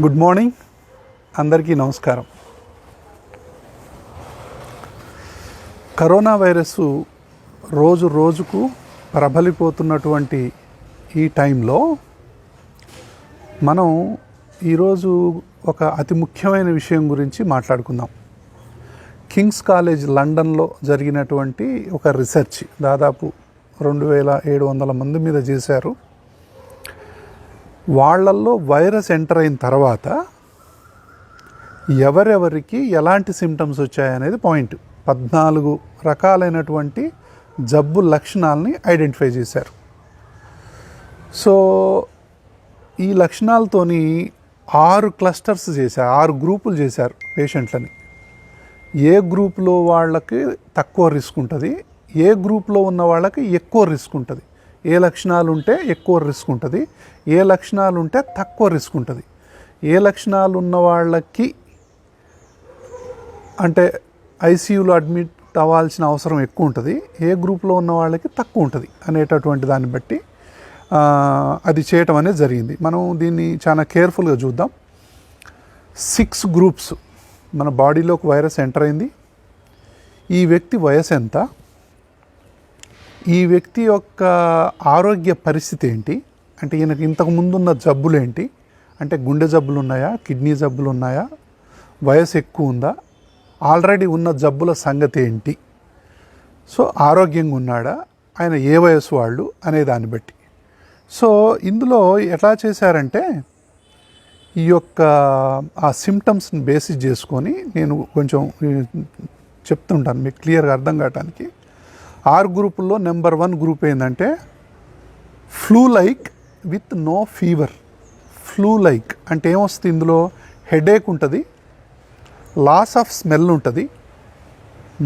Good morning. అందరికీ నమస్కారం. Corona virus రోజు రోజుకు ప్రబలిపోతున్నటువంటి ఈ టైంలో మనం ఈరోజు ఒక అతి ముఖ్యమైన విషయం గురించి మాట్లాడుకుందాం. కింగ్స్ కాలేజ్ లండన్లో జరిగినటువంటి ఒక రీసెర్చ్ దాదాపు రెండు వేల ఏడు వందల మంది మీద చేశారు. వాళ్ళల్లో వైరస్ ఎంటర్ అయిన తర్వాత ఎవరెవరికి ఎలాంటి సిమ్టమ్స్ వచ్చాయనేది పాయింట్. పద్నాలుగు రకాలైనటువంటి జబ్బు లక్షణాలని ఐడెంటిఫై చేశారు. సో ఈ లక్షణాలతోని ఆరు క్లస్టర్స్ చేశారు ఆరు గ్రూపులు చేశారు పేషెంట్లని. ఏ గ్రూప్లో వాళ్ళకి తక్కువ రిస్క్ ఉంటుంది ఏ గ్రూప్లో ఉన్న వాళ్ళకి ఎక్కువ రిస్క్ ఉంటుంది. ఏ లక్షణాలు ఉంటే ఎక్కువ రిస్క్ ఉంటుంది ఏ లక్షణాలు ఉంటే తక్కువ రిస్క్ ఉంటుంది. ఏ లక్షణాలు ఉన్న వాళ్ళకి అంటే ఐసీయూలో అడ్మిట్ అవ్వాల్సిన అవసరం ఎక్కువ ఉంటుంది ఏ గ్రూప్లో ఉన్న వాళ్ళకి తక్కువ ఉంటుంది అనేటటువంటి దాన్ని బట్టి అది చేయటం అనేది జరిగింది. మనం దీన్ని చాలా కేర్ఫుల్గా చూద్దాం. సిక్స్ గ్రూప్స్ మన బాడీలోకి వైరస్ ఎంటర్ అయింది. ఈ వ్యక్తి వయసు ఎంత? ఈ వ్యక్తి యొక్క ఆరోగ్య పరిస్థితి ఏంటి? అంటే ఈయనకి ఇంతకు ముందున్న జబ్బులు ఏంటి? అంటే గుండె జబ్బులు ఉన్నాయా? కిడ్నీ జబ్బులు ఉన్నాయా? వయసు ఎక్కువ ఉందా? ఆల్రెడీ ఉన్న జబ్బుల సంగతి ఏంటి? సో ఆరోగ్యంగా ఉన్నాడా? ఆయన ఏ వయసు వాళ్ళు? అనే దాన్ని బట్టి. సో ఇందులో ఎట్లా చేశారంటే ఈ యొక్క ఆ సిమ్టమ్స్ని బేసిస్ చేసుకొని నేను కొంచెం చెప్తుంటాను మీకు క్లియర్గా అర్థం కావటానికి. ఆరు గ్రూపుల్లో నెంబర్ వన్ గ్రూప్ ఏంటంటే flu like with no fever. Flu like అంటే ఏమొస్తుంది ఇందులో? హెడేక్ ఉంటుంది లాస్ ఆఫ్ స్మెల్ ఉంటుంది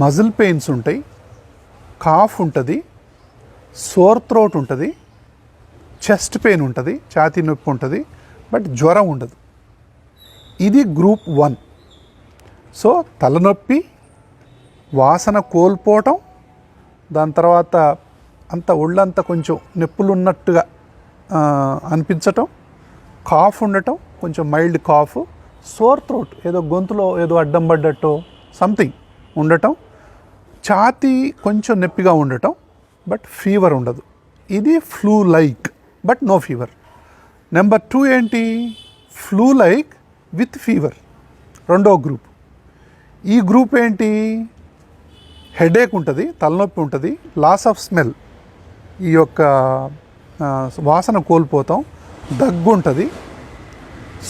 మజిల్ పెయిన్స్ ఉంటాయి కాఫ్ ఉంటుంది సోర్ థ్రోట్ ఉంటుంది చెస్ట్ పెయిన్ ఉంటుంది ఛాతీ నొప్పి ఉంటుంది బట్ జ్వరం ఉండదు. ఇది గ్రూప్ వన్. సో తలనొప్పి వాసన కోల్పోవటం దాని తర్వాత అంత ఒళ్ళంతా కొంచెం నొప్పులు ఉన్నట్టుగా అనిపించటం కాఫ్ ఉండటం కొంచెం మైల్డ్ కాఫ్ సోర్ థ్రోట్ ఏదో గొంతులో ఏదో అడ్డం పడ్డట్టు సంథింగ్ ఉండటం ఛాతీ కొంచెం నొప్పిగా ఉండటం బట్ ఫీవర్ ఉండదు. ఇది flu like but no fever. Number two ఏంటి? Flu like with fever. రెండో గ్రూప్. ఈ గ్రూప్ ఏంటి? హెడేక్ ఉంటుంది తలనొప్పి ఉంటుంది లాస్ ఆఫ్ స్మెల్ ఈ యొక్క వాసన కోల్పోతాం దగ్గు ఉంటుంది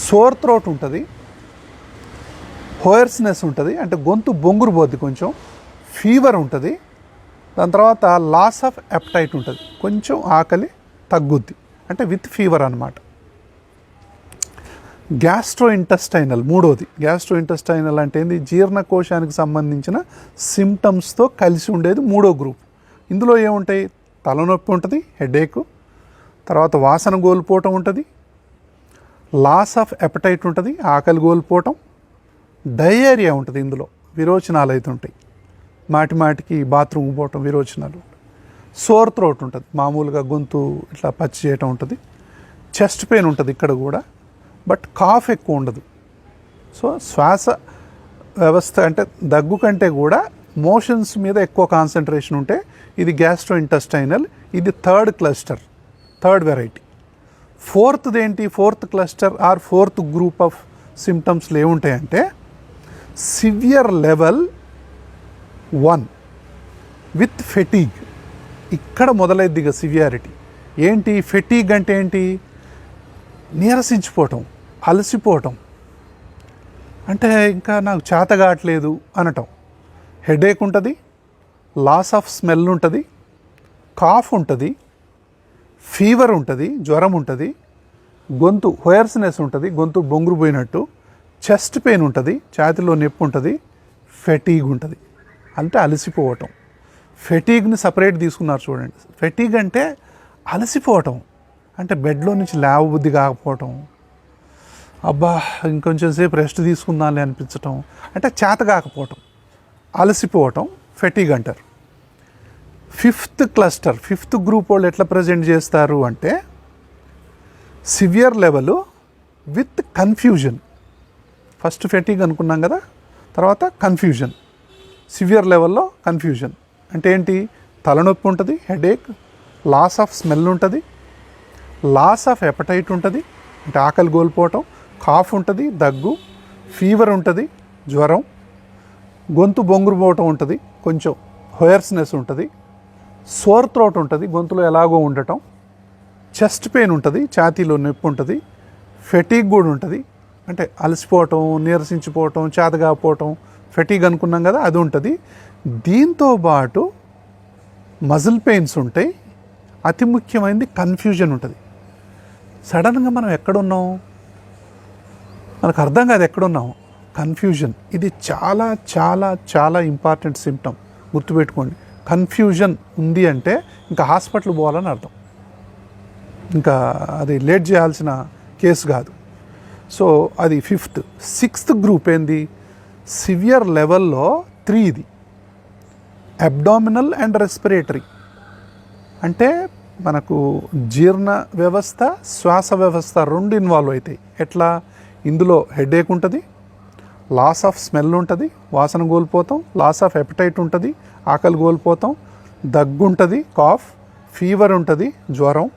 సోర్ త్రోట్ ఉంటుంది హోయర్స్నెస్ ఉంటుంది అంటే గొంతు బొంగురు పోద్ది కొంచెం ఫీవర్ ఉంటుంది దాని తర్వాత లాస్ ఆఫ్ ఎప్టైట్ ఉంటుంది కొంచెం ఆకలి తగ్గుద్ది అంటే విత్ ఫీవర్ అనమాట గ్యాస్ట్రో ఇంటెస్టైనల్ మూడోది. గ్యాస్ట్రో ఇంటెస్టైనల్ అంటే ఏంది? జీర్ణకోశానికి సంబంధించిన సిమ్టమ్స్తో కలిసి ఉండేది మూడో గ్రూప్ ఇందులో ఏముంటాయి? తలనొప్పి ఉంటుంది హెడేక్ తర్వాత వాసన కోల్పోవటం ఉంటుంది లాస్ ఆఫ్ ఎపటైట్ ఉంటుంది ఆకలి కోల్పోవటం డయేరియా ఉంటుంది ఇందులో. విరోచనాలు అయితే ఉంటాయి. మాటి మాటికి బాత్రూమ్ పోవటం విరోచనాలు. సోర్ త్రోట్ ఉంటుంది. మామూలుగా గొంతు ఇట్లా పచ్చి చేయటం ఉంటుంది. చెస్ట్ పెయిన్ ఉంటుంది ఇక్కడ కూడా. బట్ కాఫ్ ఎక్కువ ఉండదు. సో శ్వాస వ్యవస్థ అంటే దగ్గు కంటే కూడా మోషన్స్ మీద ఎక్కువ కాన్సన్ట్రేషన్ ఉంటే ఇది గ్యాస్ట్రో ఇంటెస్టైనల్ ఇది థర్డ్ క్లస్టర్ థర్డ్ వెరైటీ. ఫోర్త్ది ఏంటి fourth cluster or fourth group of సిమ్టమ్స్లు ఏముంటాయంటే severe level one with fatigue. ఇక్కడ మొదలైద్ది ఇక సివియారిటీ. ఏంటి? ఫెటీగ్ అంటే ఏంటి? నీరసించిపోవటం అలసిపోవటం. అంటే ఇంకా నాకు చేత కావట్లేదు అనటం. హెడేక్ ఉంటుంది లాస్ ఆఫ్ స్మెల్ ఉంటుంది కాఫ్ ఉంటుంది ఫీవర్ ఉంటుంది జ్వరం ఉంటుంది గొంతు హోయర్స్నెస్ ఉంటుంది గొంతు బొంగురు పోయినట్టు చెస్ట్ పెయిన్ ఉంటుంది ఛాతిలో నొప్పి ఉంటుంది ఫెటీగ్ ఉంటుంది. అంటే అలసిపోవటం. ఫెటీగ్ని సపరేట్ తీసుకున్నారు చూడండి. ఫెటీగ్ అంటే అలసిపోవటం. అంటే బెడ్లో నుంచి లేవ బుద్ధి కాకపోవటం. అబ్బా ఇంకొంచెం సేపు రెస్ట్ తీసుకుందాంలే అనిపించటం. అంటే చేత కాకపోవటం. అలసిపోవటం ఫెటీగ్ అంటారు. ఫిఫ్త్ క్లస్టర్ ఫిఫ్త్ గ్రూప్ వాళ్ళు ఎట్లా ప్రజెంట్ చేస్తారు అంటే severe level with confusion. First fatigue అనుకున్నాం కదా తర్వాత కన్ఫ్యూజన్. సివియర్ లెవెల్లో కన్ఫ్యూజన్. అంటే ఏంటి? తలనొప్పి ఉంటుంది హెడేక్ లాస్ ఆఫ్ స్మెల్ ఉంటుంది లాస్ ఆఫ్ ఎపటైట్ ఉంటుంది అంటే ఆకలి కోల్పోవటం కాఫ్ ఉంటుంది దగ్గు ఫీవర్ ఉంటుంది జ్వరం గొంతు బొంగురు పోవటం ఉంటుంది కొంచెం హోయర్స్నెస్ ఉంటుంది సోర్ త్రోట్ ఉంటుంది గొంతులో ఎలాగో ఉండటం చెస్ట్ పెయిన్ ఉంటుంది ఛాతీలో నొప్పి ఉంటుంది ఫెటీగ్ కూడా ఉంటుంది అంటే అలసిపోవటం నీరసించిపోవటం చేతగాపోవటం ఫెటీగ్ అనుకున్నాం కదా అది ఉంటుంది. దీంతో పాటు మజిల్ పెయిన్స్ ఉంటాయి అతి ముఖ్యమైనది కన్ఫ్యూజన్ ఉంటుంది. సడన్గా మనం ఎక్కడున్నాం? మనకు అర్థం కాదు ఎక్కడున్నాం. కన్ఫ్యూజన్. ఇది చాలా చాలా చాలా ఇంపార్టెంట్ సిమ్టమ్ గుర్తుపెట్టుకోండి. కన్ఫ్యూజన్ ఉంది అంటే ఇంకా హాస్పిటల్ పోవాలని అర్థం. ఇంకా అది లేట్ చేయాల్సిన కేసు కాదు. సో అది ఫిఫ్త్. సిక్స్త్ గ్రూప్ ఏంది? సివియర్ లెవెల్లో త్రీ ఇది. Abdominal and respiratory. అంటే మనకు జీర్ణ వ్యవస్థ శ్వాస వ్యవస్థ రెండు ఇన్వాల్వ్ అవుతాయి. ఎట్లా? ఇందులో హెడేక్ ఉంటుంది లాస్ ఆఫ్ స్మెల్ ఉంటుంది వాసన కోల్పోతాం లాస్ ఆఫ్ ఎపటైట్ ఉంటుంది ఆకలి కోల్పోతాం దగ్గు ఉంటుంది కాఫ్ ఫీవర్ ఉంటుంది జ్వరం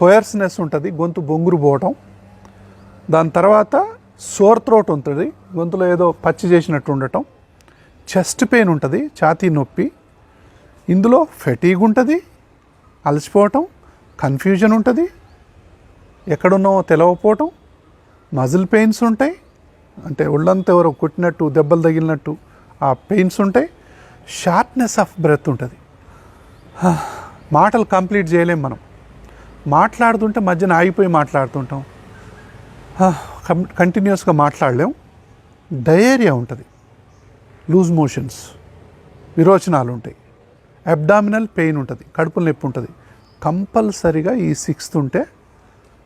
హోయర్స్నెస్ ఉంటుంది గొంతు బొంగురు పోవటం. దాని తర్వాత సోర్ త్రోట్ ఉంటుంది గొంతులో ఏదో పచ్చి చేసినట్టు ఉండటం. చెస్ట్ పెయిన్ ఉంటుంది ఛాతీ నొప్పి. ఇందులో ఫెటీగ్ ఉంటుంది అలసిపోవటం కన్ఫ్యూజన్ ఉంటుంది. ఎక్కడున్నావో తెలవకపోవటం మజిల్ పెయిన్స్ ఉంటాయి. అంటే ఒళ్ళంతా ఎవరో కొట్టినట్టు దెబ్బలు తగిలినట్టు ఆ పెయిన్స్ ఉంటాయి. షార్ప్నెస్ ఆఫ్ బ్రెత్ ఉంటుంది. మాటలు కంప్లీట్ చేయలేం మనం. మాట్లాడుతుంటే మధ్యన ఆగిపోయి మాట్లాడుతుంటాం. కంటిన్యూస్గా మాట్లాడలేం. డయేరియా ఉంటుంది. లూజ్ మోషన్స్ విరోచనాలు ఉంటాయి. అబ్డామినల్ పెయిన్ ఉంటుంది కడుపులో నొప్పి ఉంటుంది. కంపల్సరిగా ఈ సిక్స్త్ ఉంటే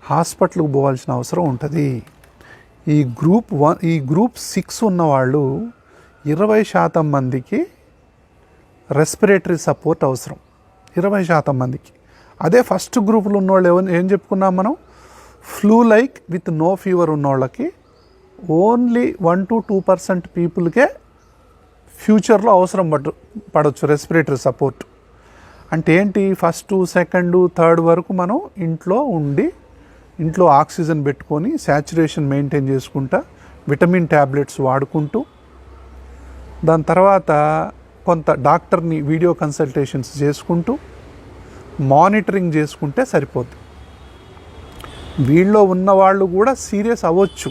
హాస్పిటల్కి పోవాల్సిన అవసరం ఉంటుంది. ఈ గ్రూప్ వన్ ఈ గ్రూప్ సిక్స్ ఉన్నవాళ్ళు ఇరవై శాతం మందికి రెస్పిరేటరీ సపోర్ట్ అవసరం. ఇరవై శాతం మందికి. అదే ఫస్ట్ గ్రూపులు ఉన్నవాళ్ళు ఎవరు ఏం చెప్పుకున్నాం మనం? Flu like with no fever ఉన్నోళ్ళకి only one to two percent పీపుల్కే ఫ్యూచర్లో అవసరం పడ పడవచ్చు రెస్పిరేటరీ సపోర్ట్ అంటే ఏంటి? ఫస్ట్ సెకండ్ థర్డ్ వరకు మనం ఇంట్లో ఉండి ఇంట్లో ఆక్సిజన్ పెట్టుకొని శాచురేషన్ మెయింటైన్ చేసుకుంటా విటమిన్ ట్యాబ్లెట్స్ వాడుకుంటూ దాని తర్వాత కొంత డాక్టర్ని వీడియో కన్సల్టేషన్స్ చేసుకుంటూ మానిటరింగ్ చేసుకుంటే సరిపోద్ది. వీళ్ళలో ఉన్న వాళ్ళు కూడా సీరియస్ అవ్వచ్చు.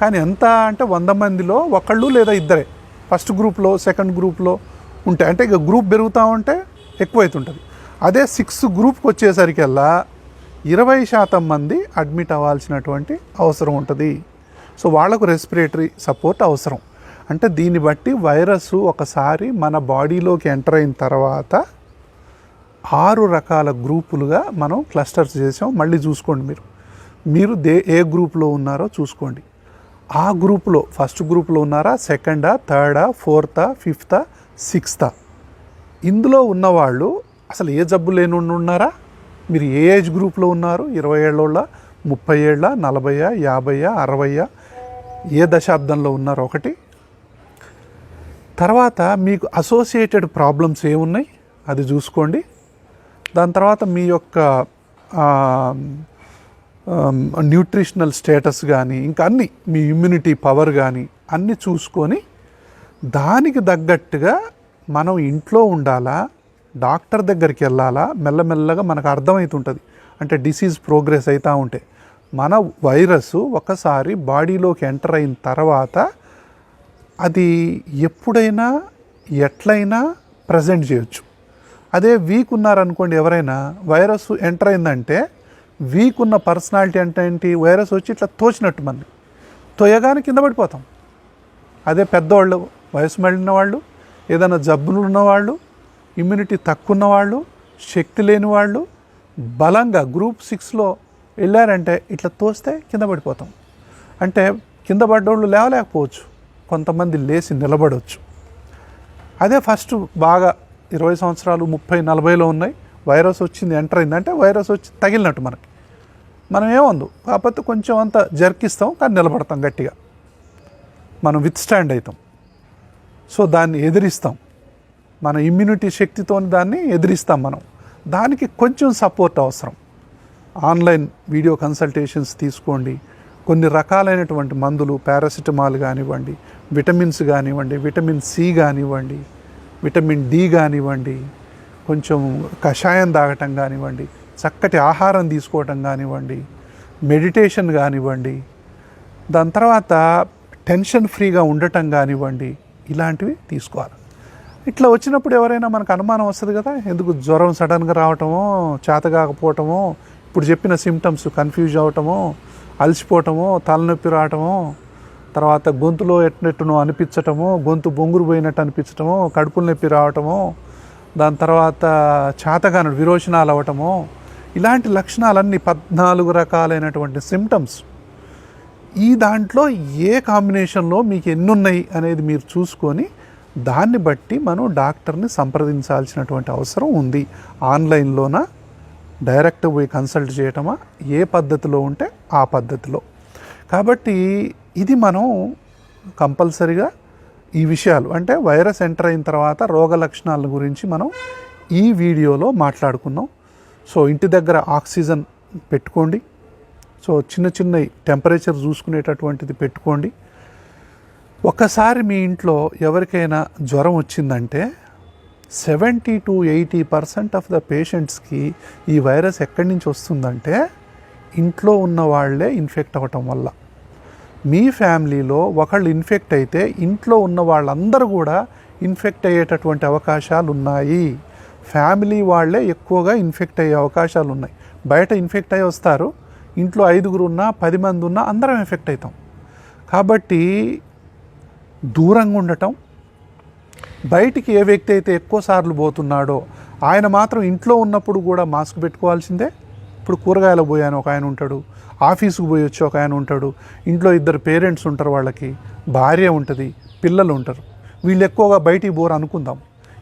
కానీ ఎంత అంటే వంద మందిలో ఒకళ్ళు లేదా ఇద్దరే. ఫస్ట్ గ్రూప్లో సెకండ్ గ్రూప్లో ఉంటాయి. అంటే ఇక గ్రూప్ పెరుగుతూ ఉంటే ఎక్కువైతుంటుంది. అదే సిక్స్ గ్రూప్కి వచ్చేసరికల్లా ఇరవై శాతం మంది అడ్మిట్ అవ్వాల్సినటువంటి అవసరం ఉంటుంది. సో వాళ్ళకు రెస్పిరేటరీ సపోర్ట్ అవసరం. అంటే దీన్ని బట్టి వైరస్ ఒకసారి మన బాడీలోకి ఎంటర్ అయిన తర్వాత ఆరు రకాల గ్రూపులుగా మనం క్లస్టర్స్ చేసాం. మళ్ళీ చూసుకోండి మీరు. మీరు దే ఏ గ్రూప్లో ఉన్నారో చూసుకోండి. ఆ గ్రూప్లో ఫస్ట్ గ్రూప్లో ఉన్నారా? సెకండా థర్డా ఫోర్తా ఫిఫ్తా సిక్స్తా? ఇందులో ఉన్నవాళ్ళు అసలు ఏ జబ్బు లేని ఉన్నారా? మీరు ఏ ఏజ్ గ్రూప్లో ఉన్నారు? ఇరవై ఏళ్ళోళ్ళ? ముప్పై ఏళ్ళ? నలభై యాభై అరవైయా? ఏ దశాబ్దంలో ఉన్నారు ఒకటి? తర్వాత మీకు అసోసియేటెడ్ ప్రాబ్లమ్స్ ఏమున్నాయి? అది చూసుకోండి. దాని తర్వాత మీ యొక్క న్యూట్రిషనల్ స్టేటస్ కానీ ఇంకా అన్ని మీ ఇమ్యూనిటీ పవర్ కానీ అన్నీ చూసుకొని దానికి తగ్గట్టుగా మనం ఇంట్లో ఉండాలా డాక్టర్ దగ్గరికి వెళ్ళాలా మెల్లమెల్లగా మనకు అర్థమవుతుంటుంది అంటే డిసీజ్ ప్రోగ్రెస్ అవుతూ ఉంటే. మన వైరస్ ఒకసారి బాడీలోకి ఎంటర్ అయిన తర్వాత అది ఎప్పుడైనా ఎట్లయినా ప్రజెంట్ చేయొచ్చు. అదే వీక్ ఉన్నారనుకోండి ఎవరైనా వైరస్ ఎంటర్ అయిందంటే వీక్ ఉన్న పర్సనాలిటీ అంటే ఏంటి? వైరస్ వచ్చి ఇట్లా తోచినట్టు మంది తోయగానే కింద పడిపోతాం. అదే పెద్దవాళ్ళు వయసు మళ్ళిన వాళ్ళు ఏదైనా జబ్బులు ఉన్నవాళ్ళు ఇమ్యూనిటీ తక్కువ ఉన్నవాళ్ళు శక్తి లేని వాళ్ళు బలంగా గ్రూప్ సిక్స్లో వెళ్ళారంటే ఇట్లా తోస్తే కింద పడిపోతాం. అంటే కింద పడ్డోళ్ళు లేవలేకపోవచ్చు. కొంతమంది లేచి నిలబడవచ్చు అదే ఫస్ట్ బాగా ఇరవై సంవత్సరాలు ముప్పై నలభైలో ఉన్నాయి. వైరస్ వచ్చింది ఎంటర్ అయిందంటే వైరస్ వచ్చి తగిలినట్టు మనకి. మనం ఏమందు కాకపోతే కొంచెం అంత జర్కిస్తాం కానీ నిలబడతాం గట్టిగా. మనం విత్ స్టాండ్ అవుతాం. సో దాన్ని ఎదిరిస్తాం. మన ఇమ్యూనిటీ శక్తితో దాన్ని ఎదిరిస్తాం మనం. దానికి కొంచెం సపోర్ట్ అవసరం. ఆన్లైన్ వీడియో కన్సల్టేషన్స్ తీసుకోండి. కొన్ని రకాలైనటువంటి మందులు పారాసిటమాల్ కానివ్వండి విటమిన్స్ కానివ్వండి విటమిన్ సి కానివ్వండి విటమిన్ డి కానివ్వండి కొంచెం కషాయం తాగటం కానివ్వండి చక్కటి ఆహారం తీసుకోవటం కానివ్వండి మెడిటేషన్ కానివ్వండి దాని తర్వాత టెన్షన్ ఫ్రీగా ఉండటం కానివ్వండి ఇలాంటివి తీసుకోవాలి. ఇట్లా వచ్చినప్పుడు ఎవరైనా మనకు అనుమానం వస్తుంది కదా ఎందుకు జ్వరం సడన్గా రావటమో చేత కాకపోవటమో ఇప్పుడు చెప్పిన సిమ్టమ్స్ కన్ఫ్యూజ్ అవటమో అలసిపోవటమో తలనొప్పి రావటమో తర్వాత గొంతులో ఎట్నెట్టునో అనిపించటమో గొంతు బొంగురు పోయినట్టు అనిపించటమో కడుపులు నొప్పి రావటమో దాని తర్వాత చేతగాను విరోచనాలు అవ్వటము ఇలాంటి లక్షణాలన్నీ పద్నాలుగు రకాలైనటువంటి సిమ్టమ్స్ ఈ దాంట్లో ఏ కాంబినేషన్లో మీకు ఎన్ని ఉన్నాయి అనేది మీరు చూసుకొని దాన్ని బట్టి మనం డాక్టర్ని సంప్రదించాల్సినటువంటి అవసరం ఉంది. ఆన్లైన్లోన? డైరెక్ట్ పోయి కన్సల్ట్ చేయటమా? ఏ పద్ధతిలో ఉంటే ఆ పద్ధతిలో. కాబట్టి ఇది మనం కంపల్సరిగా ఈ విషయాలు. అంటే వైరస్ ఎంటర్ అయిన తర్వాత రోగ లక్షణాల గురించి మనం ఈ వీడియోలో మాట్లాడుకున్నాం. సో ఇంటి దగ్గర ఆక్సిజన్ పెట్టుకోండి. సో చిన్న చిన్న టెంపరేచర్ చూసుకునేటటువంటిది పెట్టుకోండి. ఒక్కసారి మీ ఇంట్లో ఎవరికైనా జ్వరం వచ్చిందంటే seventy to eighty percent of the పేషెంట్స్కి ఈ వైరస్ ఎక్కడి నుంచి వస్తుందంటే ఇంట్లో ఉన్న వాళ్ళే ఇన్ఫెక్ట్ అవ్వటం వల్ల. మీ ఫ్యామిలీలో ఒకళ్ళు ఇన్ఫెక్ట్ అయితే ఇంట్లో ఉన్న వాళ్ళందరూ కూడా ఇన్ఫెక్ట్ అయ్యేటటువంటి అవకాశాలు ఉన్నాయి ఫ్యామిలీ వాళ్ళే ఎక్కువగా ఇన్ఫెక్ట్ అయ్యే అవకాశాలు ఉన్నాయి బయట ఇన్ఫెక్ట్ అయ్యి వస్తారు. ఇంట్లో ఐదుగురు ఉన్నా పది మంది ఉన్నా అందరం ఎఫెక్ట్ అవుతాం. కాబట్టి దూరంగా ఉండటం బయటికి ఏ వ్యక్తి అయితే ఎక్కువ సార్లు పోతున్నాడో ఆయన మాత్రం ఇంట్లో ఉన్నప్పుడు కూడా మాస్క్ పెట్టుకోవాల్సిందే. ఇప్పుడు కూరగాయలు పోయాను ఒక ఆయన ఉంటాడు. ఆఫీసుకు పోయి వచ్చి ఒక ఆయన ఉంటాడు. ఇంట్లో ఇద్దరు పేరెంట్స్ ఉంటారు వాళ్ళకి. భార్య ఉంటుంది పిల్లలు ఉంటారు. వీళ్ళు ఎక్కువగా బయటికి పోరు అనుకుందాం.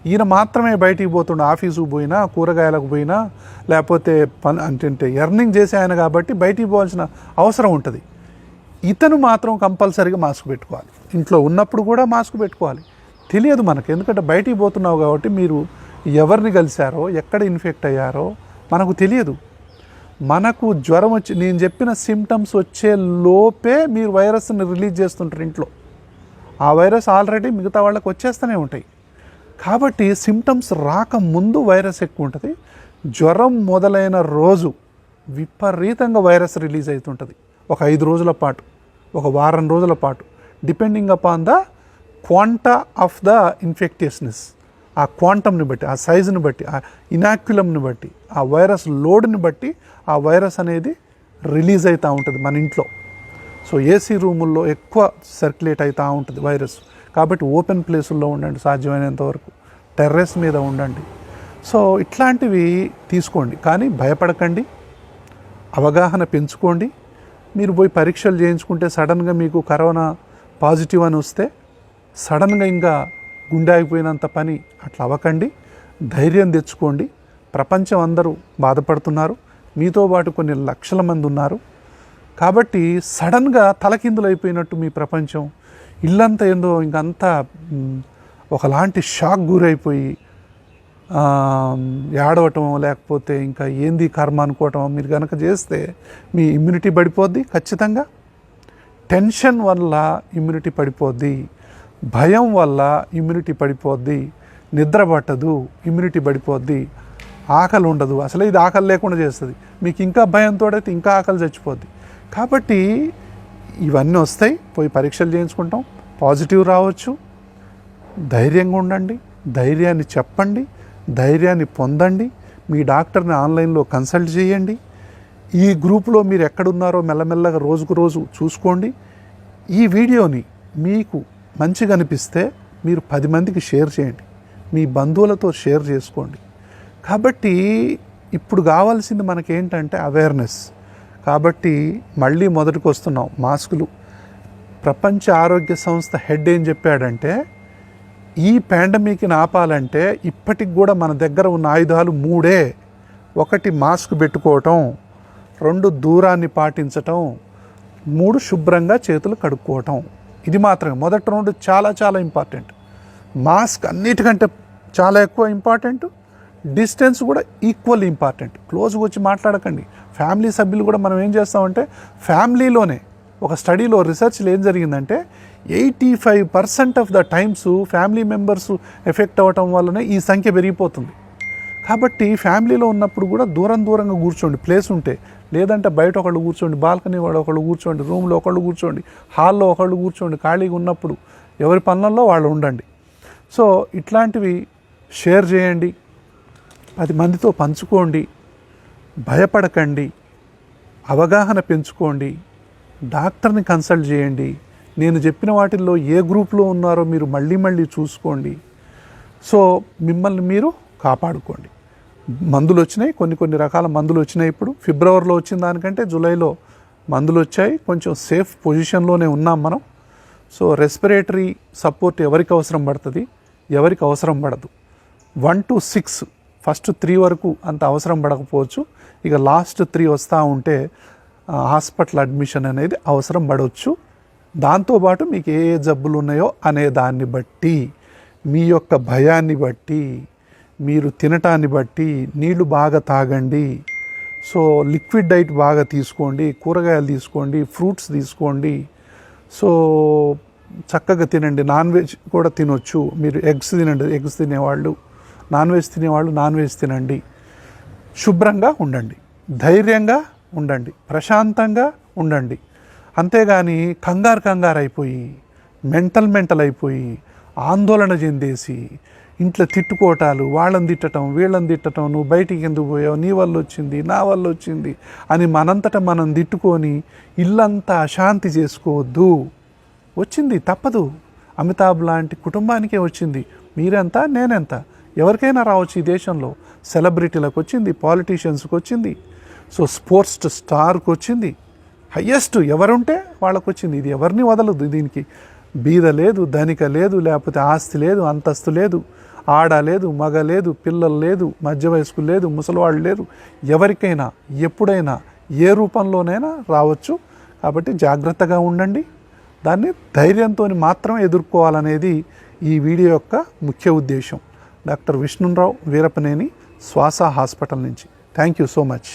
ఈయన మాత్రమే బయటికి పోతుండే ఆఫీసుకు పోయినా కూరగాయలకు పోయినా లేకపోతే పని అంటే ఎర్నింగ్ చేసే ఆయన కాబట్టి బయటికి పోవాల్సిన అవసరం ఉంటుంది. ఇతను మాత్రం కంపల్సరీగా మాస్క్ పెట్టుకోవాలి. ఇంట్లో ఉన్నప్పుడు కూడా మాస్క్ పెట్టుకోవాలి. తెలియదు మనకు ఎందుకంటే బయటికి పోతున్నావు కాబట్టి మీరు ఎవరిని కలిశారో ఎక్కడ ఇన్ఫెక్ట్ అయ్యారో మనకు తెలియదు. మనకు జ్వరం వచ్చి నేను చెప్పిన సిమ్టమ్స్ వచ్చే లోపే మీరు వైరస్ని రిలీజ్ చేస్తుంటారు ఇంట్లో. ఆ వైరస్ ఆల్రెడీ మిగతా వాళ్ళకి వచ్చేస్తూనే ఉంటాయి. కాబట్టి సిమ్టమ్స్ రాకముందు వైరస్ ఎక్కువ ఉంటుంది. జ్వరం మొదలైన రోజు విపరీతంగా వైరస్ రిలీజ్ అవుతుంటుంది. ఒక ఐదు రోజుల పాటు ఒక వారం రోజుల పాటు. Depending upon the quanta of the infectiousness ఆ క్వాంటమ్ని బట్టి ఆ సైజుని బట్టి ఆ ఇనాక్యులంని బట్టి ఆ వైరస్ లోడ్ని బట్టి ఆ వైరస్ అనేది రిలీజ్ అవుతూ ఉంటుంది మన ఇంట్లో. సో ఏసీ రూముల్లో ఎక్కువ సర్క్యులేట్ అవుతూ ఉంటుంది వైరస్. కాబట్టి ఓపెన్ ప్లేసుల్లో ఉండండి సాధ్యమైనంత వరకు. టెర్రస్ మీద ఉండండి. సో ఇట్లాంటివి తీసుకోండి. కానీ భయపడకండి. అవగాహన పెంచుకోండి. మీరు పోయి పరీక్షలు చేయించుకుంటే సడన్గా మీకు కరోనా పాజిటివ్ అని వస్తే సడన్గా ఇంకా గుండె ఆగిపోయినంత పని అట్లా అవ్వకండి. ధైర్యం తెచ్చుకోండి. ప్రపంచం అందరూ బాధపడుతున్నారు. మీతో పాటు కొన్ని లక్షల మంది ఉన్నారు. కాబట్టి సడన్గా తలకిందులు అయిపోయినట్టు మీ ప్రపంచం ఇల్లంతా ఏందో ఇంకంతా ఒకలాంటి షాక్ గురైపోయి ఏడవటం లేకపోతే ఇంకా ఏంది కర్మ అనుకోవటం మీరు కనుక చేస్తే మీ ఇమ్యూనిటీ పడిపోద్ది ఖచ్చితంగా. టెన్షన్ వల్ల ఇమ్యూనిటీ పడిపోద్ది. భయం వల్ల ఇమ్యూనిటీ పడిపోద్ది. నిద్ర పట్టదు ఇమ్యూనిటీ పడిపోద్ది. ఆకలి ఉండదు. అసలు ఇది ఆకలి లేకుండా చేస్తుంది. మీకు ఇంకా భయంతో అయితే ఇంకా ఆకలి చచ్చిపోద్ది. కాబట్టి ఇవన్నీ వస్తాయి. పోయి పరీక్షలు చేయించుకుంటాం. పాజిటివ్ రావచ్చు. ధైర్యంగా ఉండండి. ధైర్యాన్ని చెప్పండి. ధైర్యాన్ని పొందండి. మీ డాక్టర్ని ఆన్లైన్లో కన్సల్ట్ చేయండి. ఈ గ్రూప్లో మీరు ఎక్కడున్నారో మెల్లమెల్లగా రోజుకు రోజు చూసుకోండి. ఈ వీడియోని మీకు మంచిగా అనిపిస్తే మీరు పది మందికి షేర్ చేయండి. మీ బంధువులతో షేర్ చేసుకోండి. కాబట్టి ఇప్పుడు కావాల్సింది మనకేంటంటే అవేర్నెస్ కాబట్టి మళ్ళీ మొదటికి వస్తున్నాం మాస్కులు. ప్రపంచ ఆరోగ్య సంస్థ హెడ్ ఏం చెప్పాడంటే ఈ పాండమిక్ని ఆపాలంటే ఇప్పటికి కూడా మన దగ్గర ఉన్న ఆయుధాలు మూడే. ఒకటి మాస్క్ పెట్టుకోవటం రెండు దూరాన్ని పాటించటం మూడు శుభ్రంగా చేతులు కడుక్కోవటం. ఇది మాత్రమే. మొదటి రెండు చాలా చాలా ఇంపార్టెంట్ మాస్క్ అన్నిటికంటే చాలా ఎక్కువ ఇంపార్టెంట్ డిస్టెన్స్ కూడా ఈక్వల్ ఇంపార్టెంట్. క్లోజ్గా వచ్చి మాట్లాడకండి. ఫ్యామిలీ సభ్యులు కూడా మనం ఏం చేస్తామంటే ఫ్యామిలీలోనే ఒక స్టడీలో రీసెర్చ్లో ఏం జరిగిందంటే eighty five percent of the times family members effect అవ్వటం వల్లనే ఈ సంఖ్య పెరిగిపోతుంది. కాబట్టి ఫ్యామిలీలో ఉన్నప్పుడు కూడా దూరం దూరంగా కూర్చోండి. ప్లేస్ ఉంటే లేదంటే బయట ఒకళ్ళు కూర్చోండి బాల్కనీ వాడు ఒకళ్ళు కూర్చోండి రూమ్లో ఒకళ్ళు కూర్చోండి హాల్లో ఒకళ్ళు కూర్చోండి ఖాళీగా ఉన్నప్పుడు ఎవరి పనులలో వాళ్ళు ఉండండి. సో ఇట్లాంటివి షేర్ చేయండి. పది మందితో పంచుకోండి భయపడకండి అవగాహన పెంచుకోండి డాక్టర్ని కన్సల్ట్ చేయండి. నేను చెప్పిన వాటిల్లో ఏ గ్రూప్లో ఉన్నారో మీరు మళ్ళీ మళ్ళీ చూసుకోండి. సో మిమ్మల్ని మీరు కాపాడుకోండి. మందులు వచ్చినాయి కొన్ని కొన్ని రకాల మందులు వచ్చినాయి ఇప్పుడు. ఫిబ్రవరిలో వచ్చిన దానికంటే జూలైలో మందులు వచ్చాయి. కొంచెం సేఫ్ పొజిషన్లోనే ఉన్నాం మనం. సో రెస్పిరేటరీ సపోర్ట్ ఎవరికి అవసరం పడుతుంది? ఎవరికి అవసరం పడదు. One to six first three వరకు అంత అవసరం పడకపోవచ్చు. ఇక లాస్ట్ త్రీ వస్తూ ఉంటే హాస్పిటల్ అడ్మిషన్ అనేది అవసరం పడవచ్చు దాంతోపాటు మీకు ఏ ఏ జబ్బులు ఉన్నాయో అనే దాన్ని బట్టి మీ యొక్క భయాన్ని బట్టి మీరు తినటాన్ని బట్టి నీళ్ళు బాగా తాగండి. సో లిక్విడ్ డైట్ బాగా తీసుకోండి కూరగాయలు తీసుకోండి ఫ్రూట్స్ తీసుకోండి. సో చక్కగా తినండి. నాన్ వెజ్ కూడా తినొచ్చు. మీరు ఎగ్స్ తినండి ఎగ్స్ తినేవాళ్ళు. నాన్ వెజ్ తినేవాళ్ళు నాన్ వెజ్ తినండి. శుభ్రంగా ఉండండి. ధైర్యంగా ఉండండి. ప్రశాంతంగా ఉండండి. అంతేగాని కంగారు కంగారు అయిపోయి మెంటల్ మెంటల్ అయిపోయి ఆందోళన చెందేసి ఇంట్లో తిట్టుకోవటాలు వాళ్ళని తిట్టడం వీళ్ళని తిట్టడం నువ్వు బయటికి ఎందుకు పోయావు నీ వల్ల వచ్చింది నా వల్ల వచ్చింది అని మనంతట మనం తిట్టుకొని ఇల్లంతా అశాంతి చేసుకోవద్దు. వచ్చింది తప్పదు. అమితాబ్ లాంటి కుటుంబానికే వచ్చింది. మీరెంత నేనెంత? ఎవరికైనా రావచ్చు ఈ దేశంలో. సెలబ్రిటీలకు వచ్చింది పాలిటీషియన్స్కి వచ్చింది సో స్పోర్ట్స్ స్టార్కి వచ్చింది హయ్యెస్ట్ ఎవరుంటే వాళ్ళకు వచ్చింది ఇది ఎవరిని వదలదు దీనికి. బీద లేదు ధనిక లేదు లేకపోతే ఆస్తి లేదు అంతస్తు లేదు. ఆడ లేదు మగ లేదు పిల్లలు లేదు మధ్య వయస్కు లేదు ముసలివాళ్ళు లేరు. ఎవరికైనా ఎప్పుడైనా ఏ రూపంలోనైనా రావచ్చు. కాబట్టి జాగ్రత్తగా ఉండండి. దాన్ని ధైర్యంతో మాత్రం ఎదుర్కోవాలనేది ఈ వీడియో యొక్క ముఖ్య ఉద్దేశం. డాక్టర్ విష్ణురావు వీరపనేని శ్వాస హాస్పిటల్ నుంచి. Thank you so much